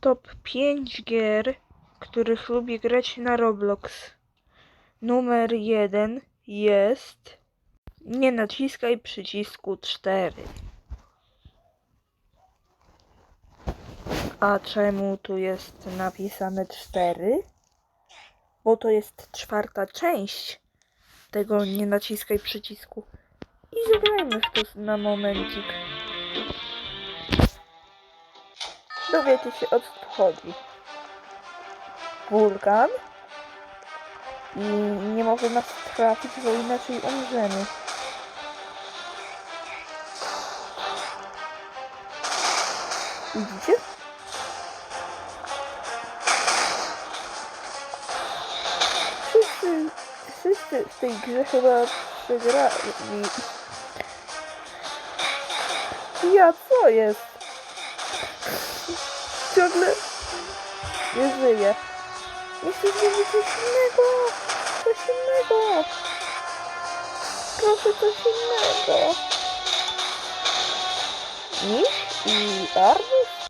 Top 5 gier, których lubię grać na Roblox. Numer 1 jest Nie naciskaj przycisku 4. A czemu tu jest napisane 4? Bo to jest czwarta część tego nie naciskaj przycisku. I zagrajmy w to na momencik. Dowiecie się o co chodzi. Wulkan. I nie może nas trafić, bo inaczej umrzemy. Widzicie? Wszyscy, wszyscy w tej grze chyba przegrali. Ja co jest? Ciągle nie. Nie chcę zrobić coś innego. Coś innego. Proszę coś innego. Miś i arbuz?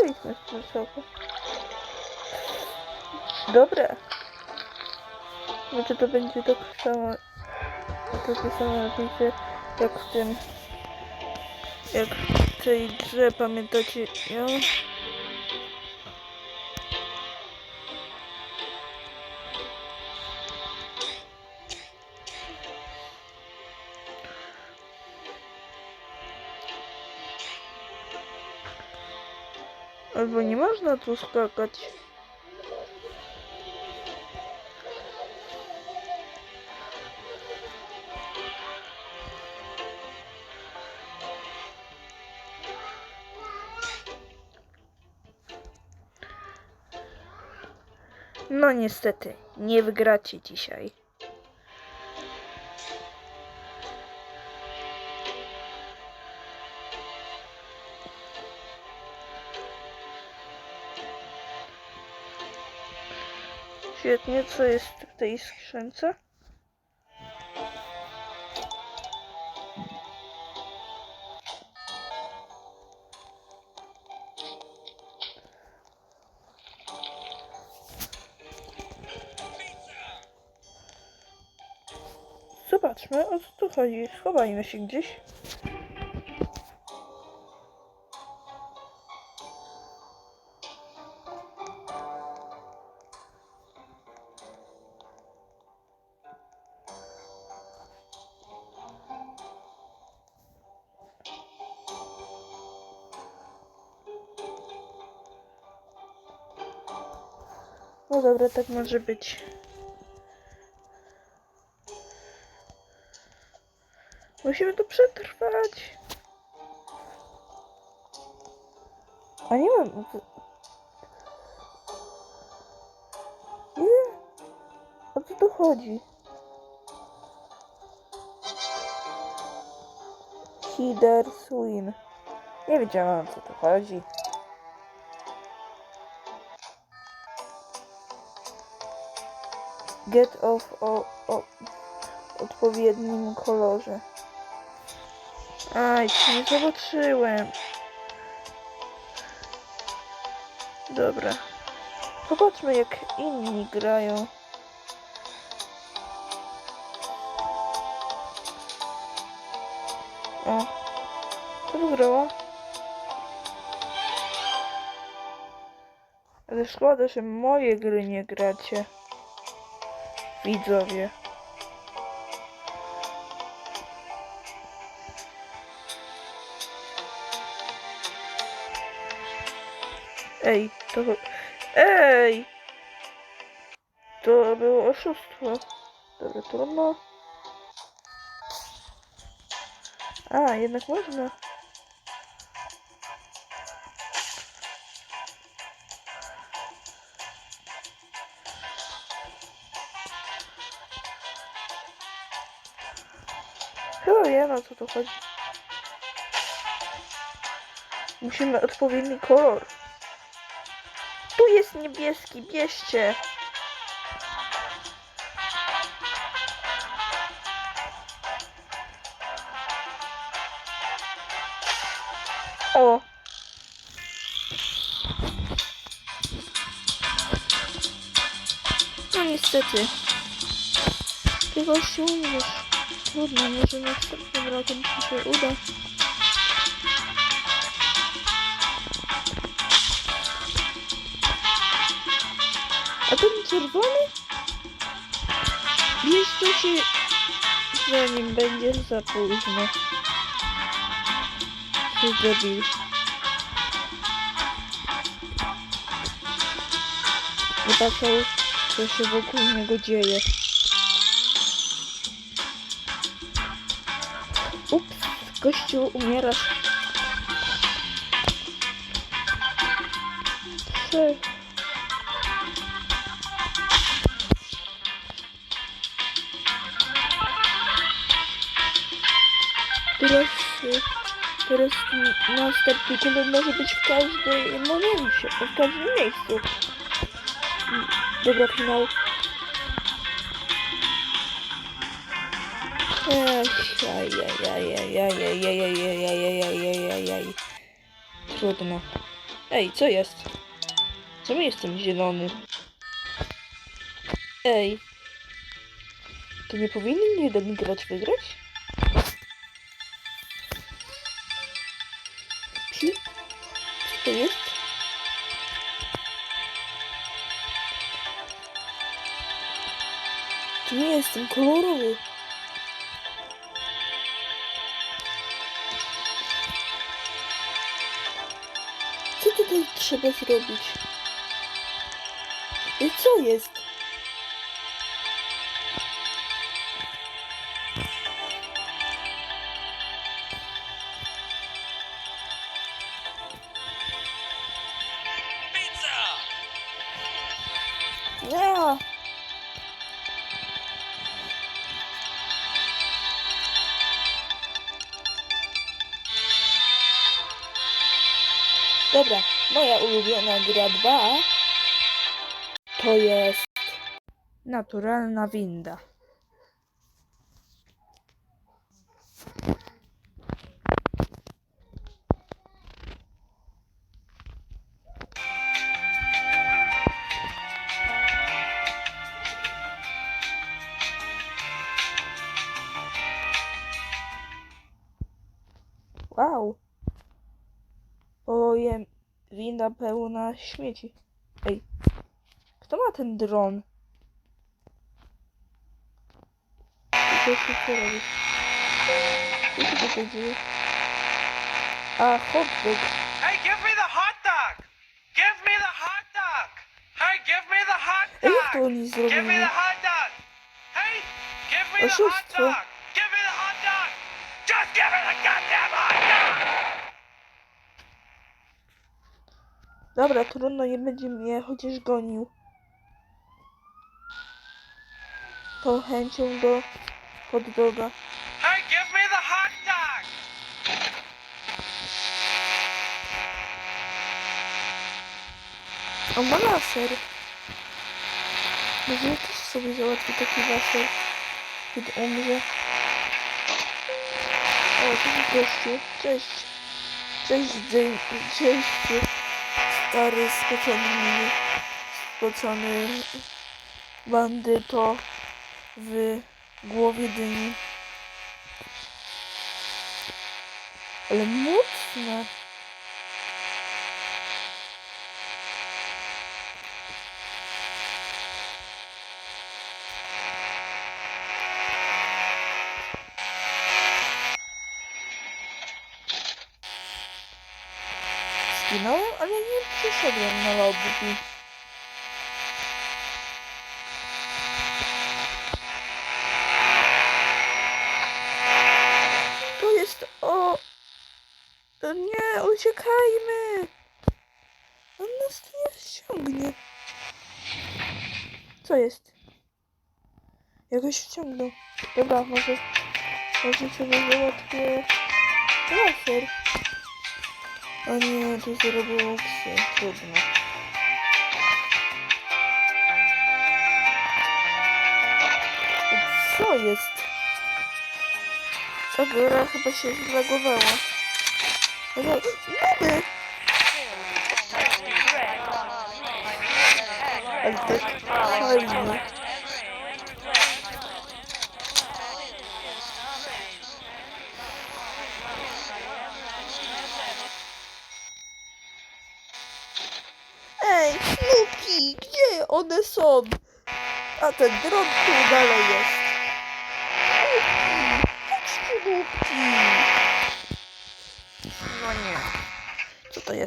Wyjdźmy z proszaka. Dobre. Znaczy to będzie tak samo, takie samo napisie jak w tym, jak w tej grze, pamiętacie ją? Albo nie można tu skakać. No niestety, nie wygracie dzisiaj. Świetnie, co jest w tej skrzynce? Zobaczmy, o co tu chodzi. Schowajmy się gdzieś. No dobra, tak może być. Musimy to przetrwać. A nie mam. Nie. O co tu chodzi? Hider Swin. Nie wiedziałam co tu chodzi. Get off o, o odpowiednim kolorze. Aj, nie zobaczyłem. Dobra. Popatrzmy jak inni grają. O. Co wygrało? Ale szkoda, że moje gry nie gracie. Widzowie. Ej, to... Ej! To było oszustwo. Dobra, trudno. A, jednak można. Chyba wiem o co tu chodzi. Musimy odpowiedni kolor. Jest niebieski, bierzcie. O! No niestety. Ty gościu umrzesz. Trudno, może następnym razem ci się uda. A ten czerwony? Jeszcze się zanim będzie za późno. Się zabił. Zobaczał, co się wokół niego dzieje. Ups, gościu, umierasz. Trzech. Następny kolor może być w każdym no momencie, w każdym miejscu. Dobra, finał. Trudno. Ej, co jest? Czemu jestem zielony? Ej. To nie powinien jeden gracz wygrać? Co to jest? To nie jestem kolorowy. Co tutaj trzeba zrobić? I co jest? Naturalna winda. Wow. Oje, winda pełna śmieci. Ej, kto ma ten dron? Co się tu robi? Co się tutaj dzieje? A, hot dog. Hey, give me the hot dog! Give me the hot dog! Hey, give me the hot A jak to dog! oni Give me zrobili? the hot dog! Hey, give me the hot dog! Give me the hot dog! Just give me the goddamn hot dog! Dobra, trudno, nie będzie mnie chociaż gonił. Tą chęcią do hot doga. Hey, give me the hot dog! On ma laser. Może ja też sobie załatwię taki laser, kiedy umrze. O, cześć gościu. Cześć. Cześć, dzień. Cześć. Stary, spocony mini. Spocony bandyto w głowie dyni. Ale mocne. Zginąłem, ale nie przeszedłem na lobby. Uciekajmy! On nas nie ściągnie. Co jest? Jakoś wciągnął. Dobra, może... Może sobie załatwię... Laser. O nie, to zrobiło psy. Trudno. Co jest? Gra chyba się zlagowała. Ej, Snoopy, gdzie one są? A ten dron tu dalej jest. Snoopy, chodź Snoopy. ちょっとイエ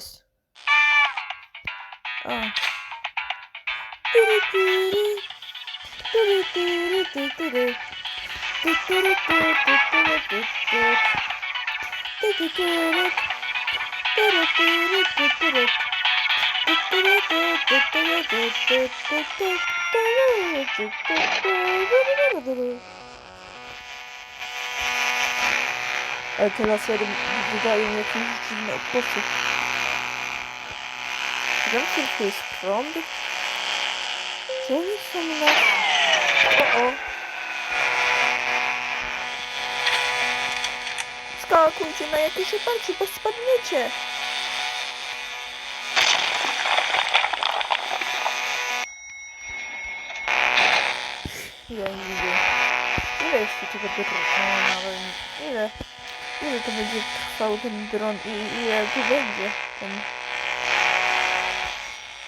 Ale te lasery wydają jakieś dziwne odgłosy. Wiem, czy to jest prąd? Czy oni są na... O, o. Skakujcie na jakieś oparcie, bo spadniecie. Ja nie widzę. Ile jeszcze tego drona? Ale ile? Ile to będzie trwał ten dron i ile tu będzie ten...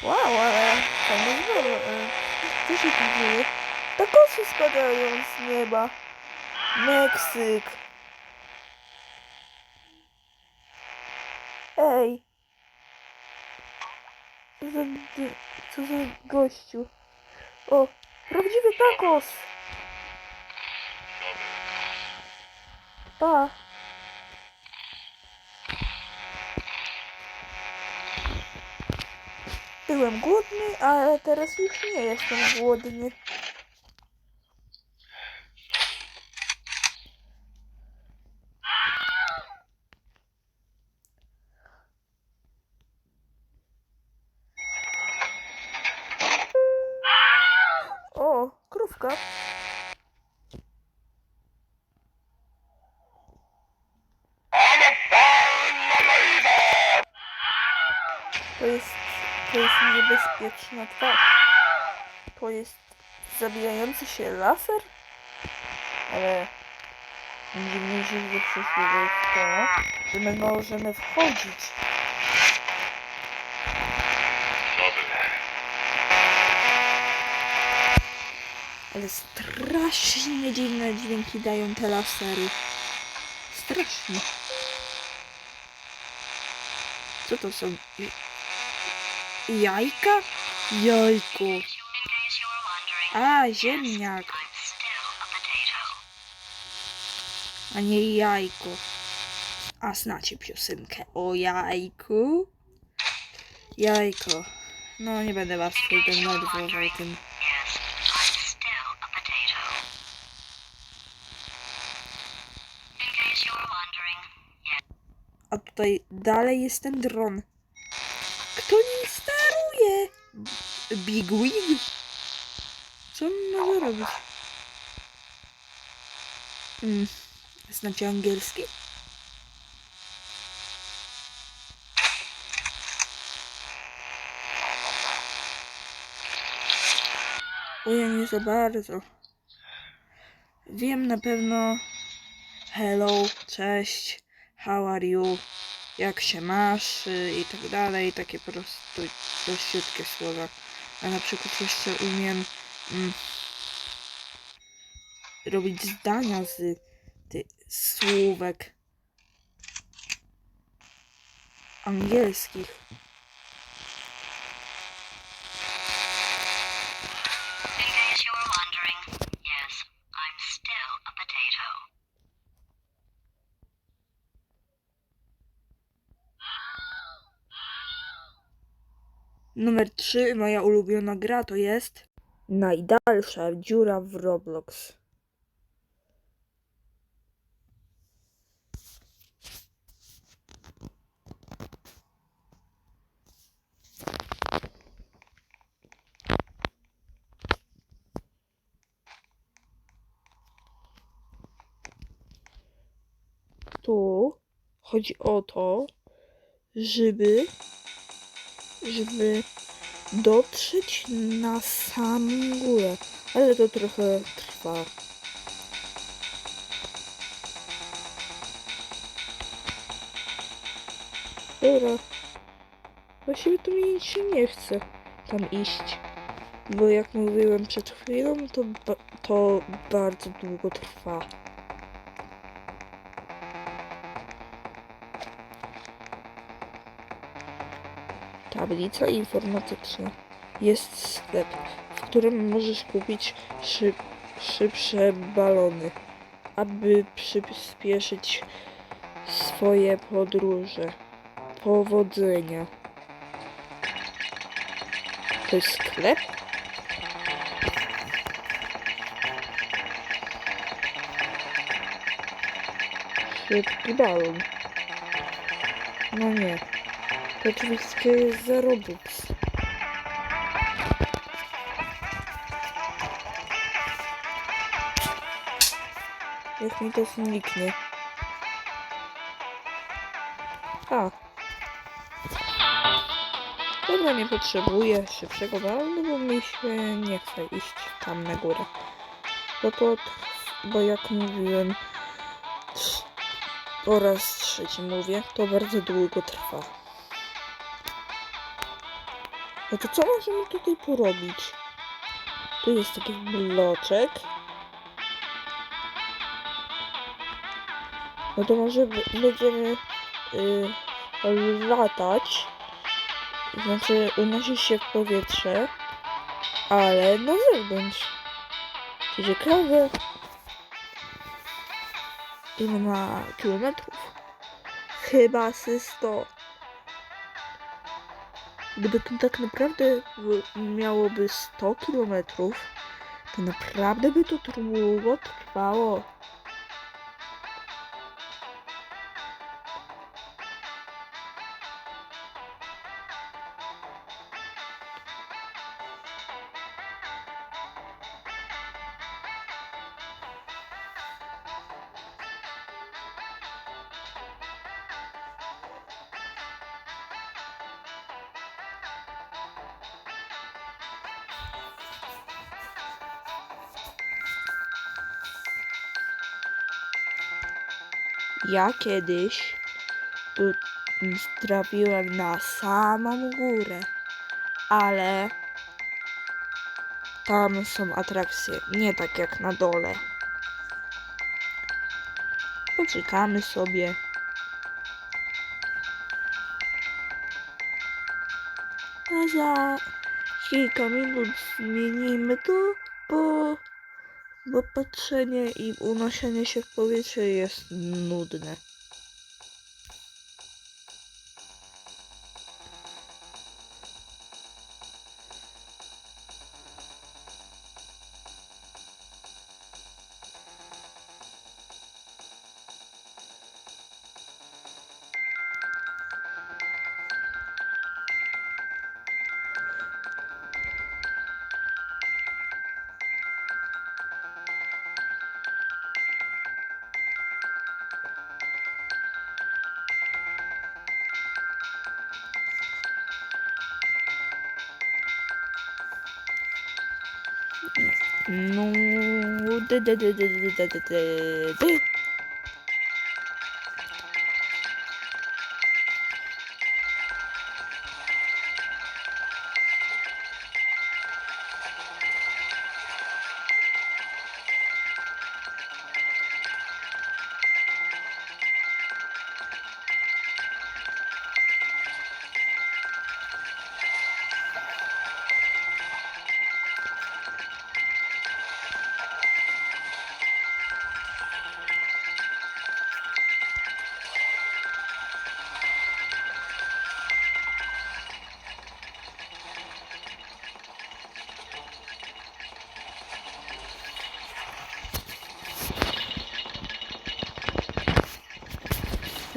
Wow, ale fajny zbiór. e, Co się tu dzieje? Takosy spadają z nieba. Meksyk. Ej. Co za, co za gościu. O, prawdziwy takos. Pa. Byłem głodny, ale teraz już nie jestem głodny. Niebezpieczna twarz. To jest zabijający się laser? Ale ze wszystkiego jest to, że my możemy wchodzić. Ale strasznie dziwne dźwięki dają te lasery. Strasznie. Co to są? Jajka? Jajko. A, ziemniak. A nie jajko. A znacie piosenkę o jajku? Jajko. No nie będę was tutaj denerwował tym. A tutaj dalej jest ten dron. Big Wig? Co on może robić? Hmm. Znacie angielski? Ja nie za bardzo. Wiem na pewno. Hello, cześć, how are you, jak się masz i tak dalej. Takie po prostu prościutkie słowa. A na przykład jeszcze umiem mm, robić zdania z ty, słówek angielskich. Numer 3, moja ulubiona gra to jest najdalsza dziura w Roblox. Tu chodzi o to, żeby żeby dotrzeć na samą górę, ale to trochę trwa. Dobra. Właściwie to mi się nie chce tam iść. Bo jak mówiłem przed chwilą, to, ba to bardzo długo trwa. Tablica informatyczna. Jest sklep, w którym możesz kupić szyb szybsze balony, aby przyspieszyć swoje podróże. Powodzenia. To jest sklep? Szybki balon. No nie. To oczywiście jest za Robux. Jak mi to zniknie. A. Dobra, nie potrzebuję szybszego balonu, bo mi się nie chce iść tam na górę. Bo to, bo jak mówiłem, po raz trzeci mówię, to bardzo długo trwa. No to co możemy tutaj porobić? Tu jest taki bloczek. No to może będziemy y, latać. Znaczy unosić się w powietrze, ale na zewnątrz. To ciekawe. Ile ma kilometrów? Chyba ze 100. Gdyby to tak naprawdę miałoby 100 kilometrów, to naprawdę by to długo trwało. Ja kiedyś tu trafiłem na samą górę, ale tam są atrakcje, nie tak jak na dole. Poczekamy sobie. A za kilka minut zmienimy to, bo bo patrzenie i unoszenie się w powietrze jest nudne. Ну, да-да-да-да-да-да-да-да.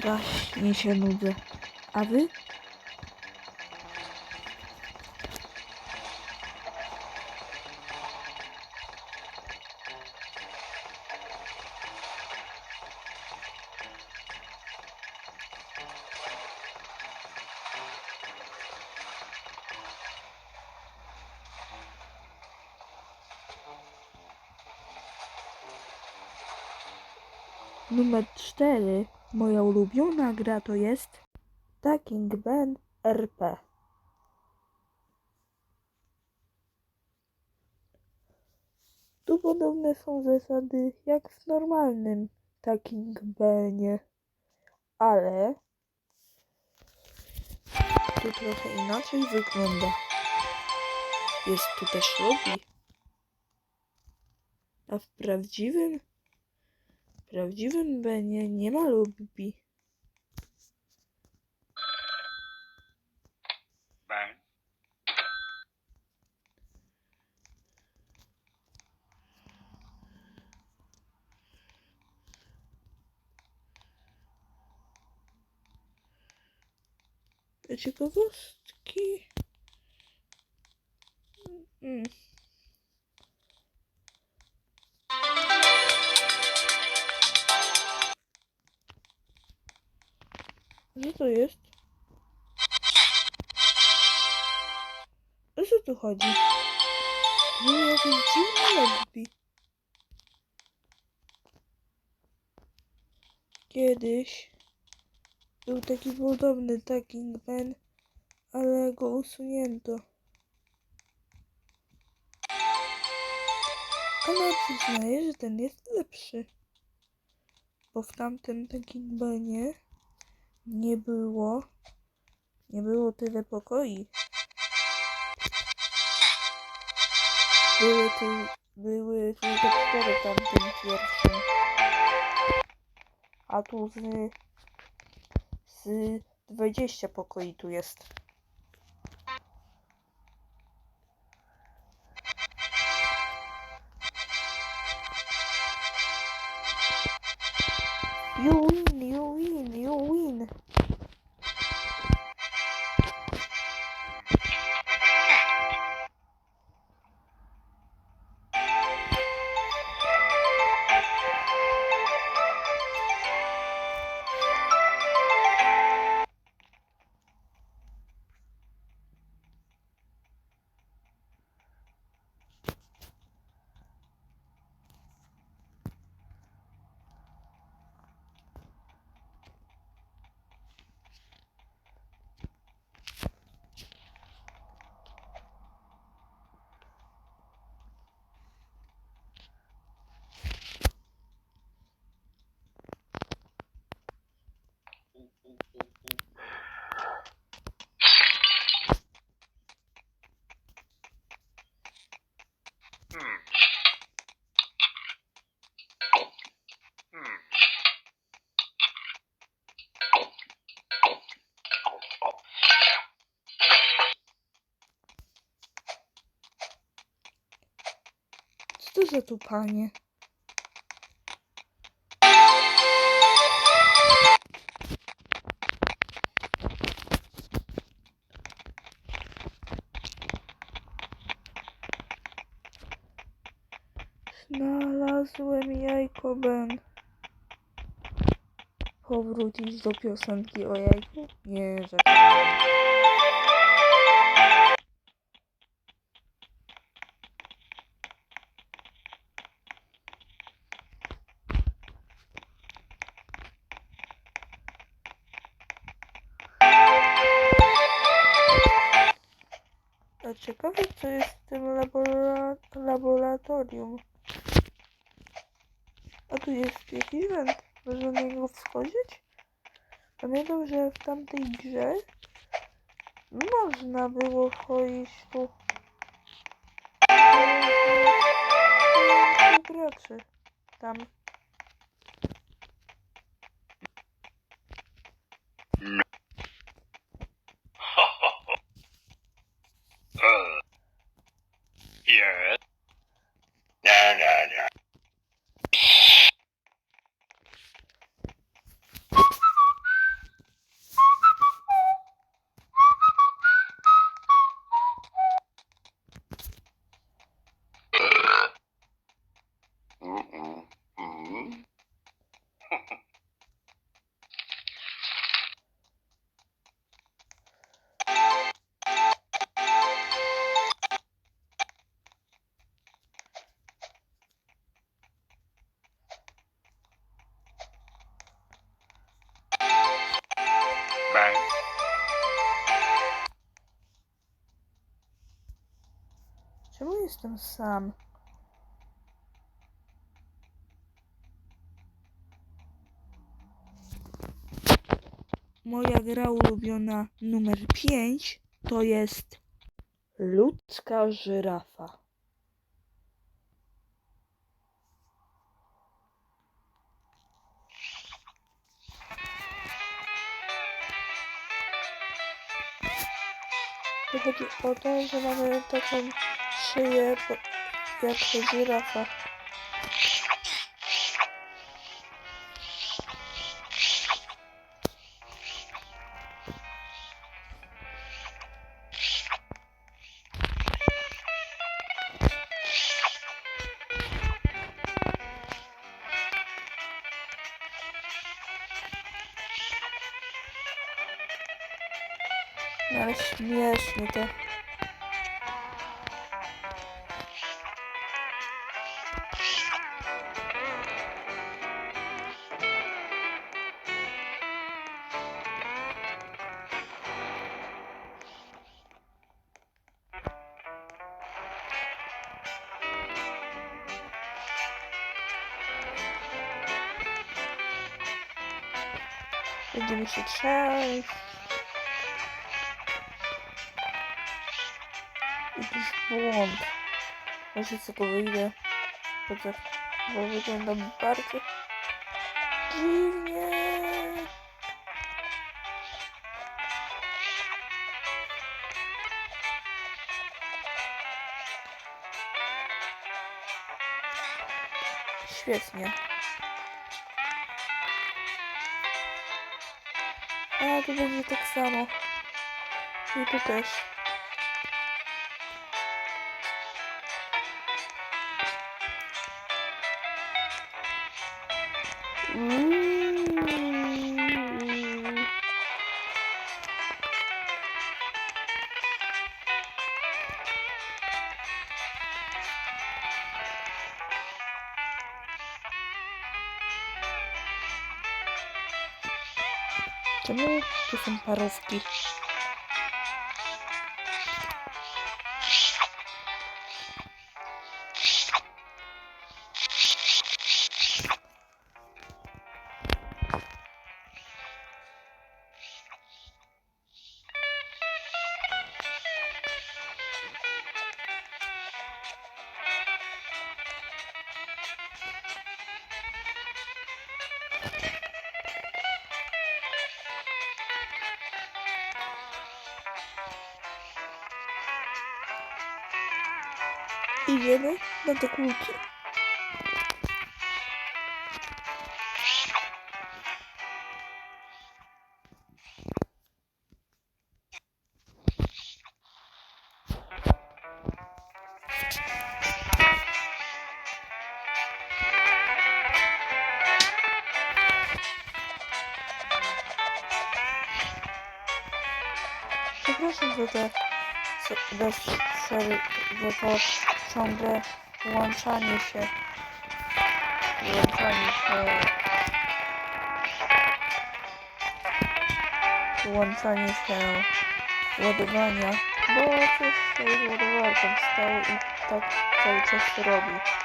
strasznie się nudzę. A wy? numer cztery. Moja ulubiona gra to jest Taking Ben RP. Tu podobne są zasady jak w normalnym Taking Benie, ale tu trochę inaczej wygląda. Jest tu też lobby. A w prawdziwym prawdziwym Benie nie ma lobby. Ben. Te ciekawostki. Mm. Co to jest? O co tu chodzi? No jakieś dziwne lobby. Kiedyś był taki podobny Taking Ben, ale go usunięto. Ale przyznaję, że ten jest lepszy. Bo w tamtym Taking Benie nie było, nie było tyle pokoi. Były tu, były tylko cztery tamtym pierwszym. A tu z z 20 pokoi tu jest. Co to za tupanie? Znalazłem jajko, Ben. Powrócić do piosenki o jajku? Nie, żartuję. A tu jest jakiś węd. Można na niego wchodzić? Pamiętam, że w tamtej grze można było wchodzić tu. Graczy tam. Jestem sam. Moja gra ulubiona numer 5 to jest ludzka żyrafa. Chodzi o to, że mamy taką po- jak żyrafa. No ale śmieszne to. Może co to wyjdzie. Chociaż bo wygląda bardzo dziwnie. Świetnie. A tu będzie tak samo. I tu Idziemy na te kulki. Przepraszam za te bez przerwy, za to ciągle włączanie się, włączanie się, włączanie się. Ładowania, bo coś z ładowarką stało i tak cały czas robi.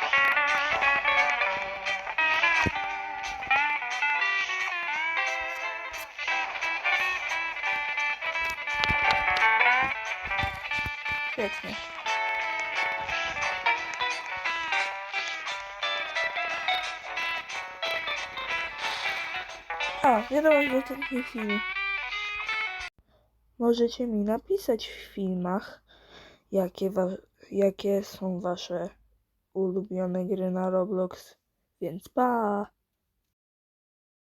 Wiadomość do tej chwili. Możecie mi napisać w filmach, jakie, jakie są wasze ulubione gry na Roblox. Więc pa!